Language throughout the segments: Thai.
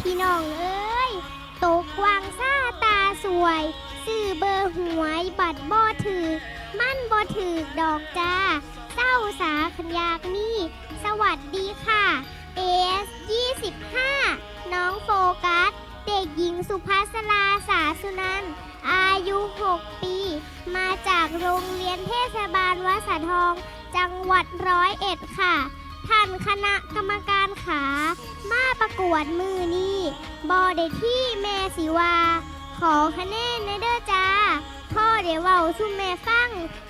พี่น้องเอ้ย ตกวางซ่าตาสวยซื้อเบอร์หวยบัตรบ่ถือ มั่นบ่ถือดอกจ้าเศร้าสาขันยากนี่ สวัสดีค่ะ AS 25น้องโฟกัส เด็กหญิงสุภัสราสาสุนัน อายุ 6 ปี มาจากโรงเรียนเทศบาลวัดสะทอง จังหวัดร้อยเอ็ดค่ะ ท่านคณะกรรมการขา มาประกวดมือนี้ บอได้ที่แม่สิวาขอคะแนนในเด้อจ้า พ่อเดี๋ยวเว้าซุ่มแม่ฟัง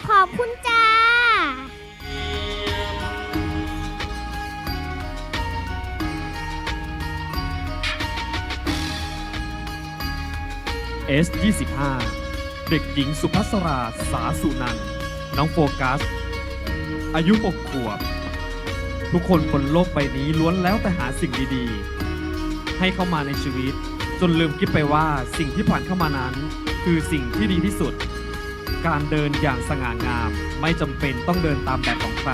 ขอบคุณจ้า S 25 เด็กหญิงสุภัสราสาสุนันท์น้องโฟกัส อายุ6ขวบ ทุกคนบนโลกใบนี้ล้วนแล้วแต่หาสิ่งดีๆ ให้เข้ามาในชีวิต จนลืมคิดไปว่าสิ่งที่ผ่านเข้ามานั้น คือสิ่งที่ดีที่สุด การเดินอย่างสง่างาม ไม่จำเป็นต้องเดินตามแบบของใคร